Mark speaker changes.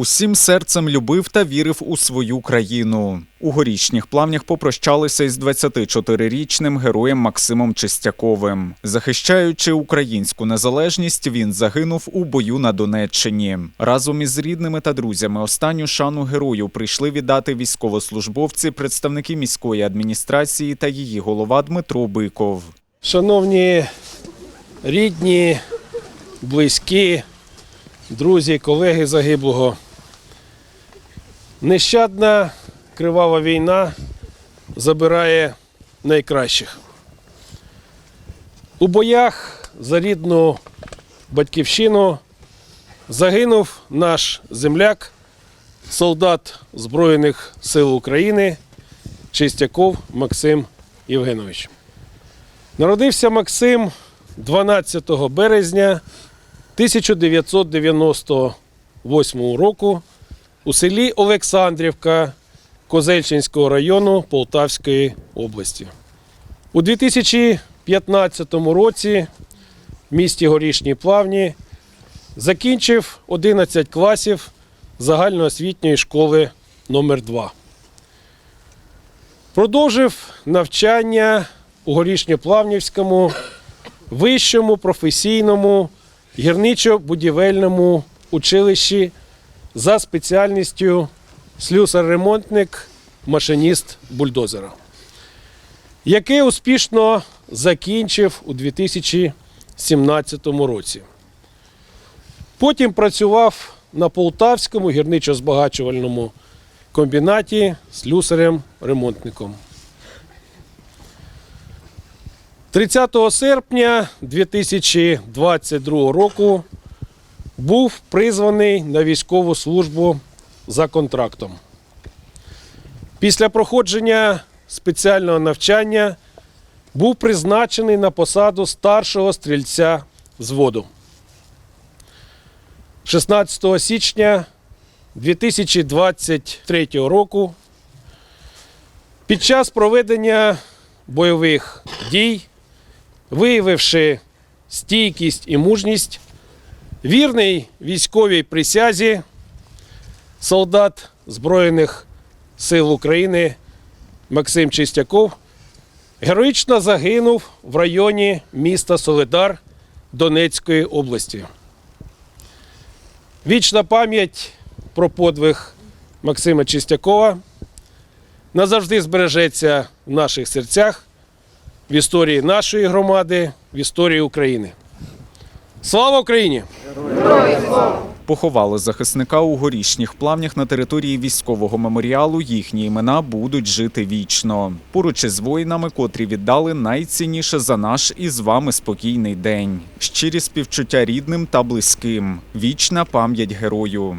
Speaker 1: Усім серцем любив та вірив у свою країну. У горішніх плавнях попрощалися із 24-річним героєм Максимом Чистяковим. Захищаючи українську незалежність, він загинув у бою на Донеччині. Разом із рідними та друзями останню шану герою прийшли віддати військовослужбовці, представники міської адміністрації та її голова Дмитро Биков.
Speaker 2: Шановні рідні, близькі, друзі, колеги загиблого. Нещадна кривава війна забирає найкращих. У боях за рідну батьківщину загинув наш земляк, солдат Збройних сил України Чистяков Максим Євгенович. Народився Максим 12 березня 1998 року у селі Олександрівка Козельчинського району Полтавської області. У 2015 році в місті Горішні Плавні закінчив 11 класів загальноосвітньої школи номер 2 Продовжив навчання у Горішньоплавнівському вищому професійному гірничо-будівельному училищі за спеціальністю слюсар-ремонтник, машиніст бульдозера, яке успішно закінчив у 2017 році. Потім працював на Полтавському гірничо-збагачувальному комбінаті слюсарем-ремонтником. 30 серпня 2022 року був призваний на військову службу за контрактом. Після проходження спеціального навчання був призначений на посаду старшого стрільця взводу. 16 січня 2023 року під час проведення бойових дій виявивши стійкість і мужність, вірний військовій присязі, солдат Збройних сил України Максим Чистяков героїчно загинув в районі міста Соледар Донецької області. Вічна пам'ять про подвиг Максима Чистякова назавжди збережеться в наших серцях в історії нашої громади, в історії України. Слава Україні!
Speaker 1: Поховали захисника у горішніх плавнях на території військового меморіалу. Їхні імена будуть жити вічно. Поруч із воїнами, котрі віддали найцінніше за наш і з вами спокійний день. Щирі співчуття рідним та близьким. Вічна пам'ять герою.